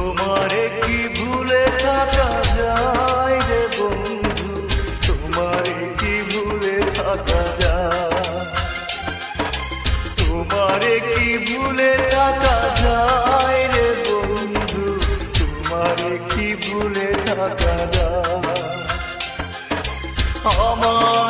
তোমারে কি ভুলে থাকা যায় রে বন্ধু? তোমারে কি ভুলে থাকা তোমারে কি ভুলে থাকা যায় রে বন্ধু? তোমারে কি ভুলে থাকা যায়? আমার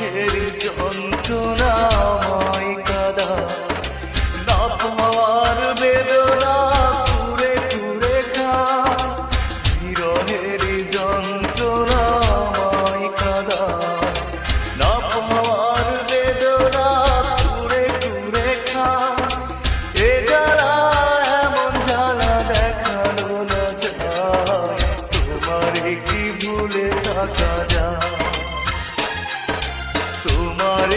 দুঃখের যন্ত্রণাময় কাদা না পাওয়ার বেদনা তুরে তুরে খা যন্ত্রণাময় কাদা না বেদনা তুরে তুরে এমন জ্বালা দেখাল না যায়, তোমার কি ভুলে থাকা যায়?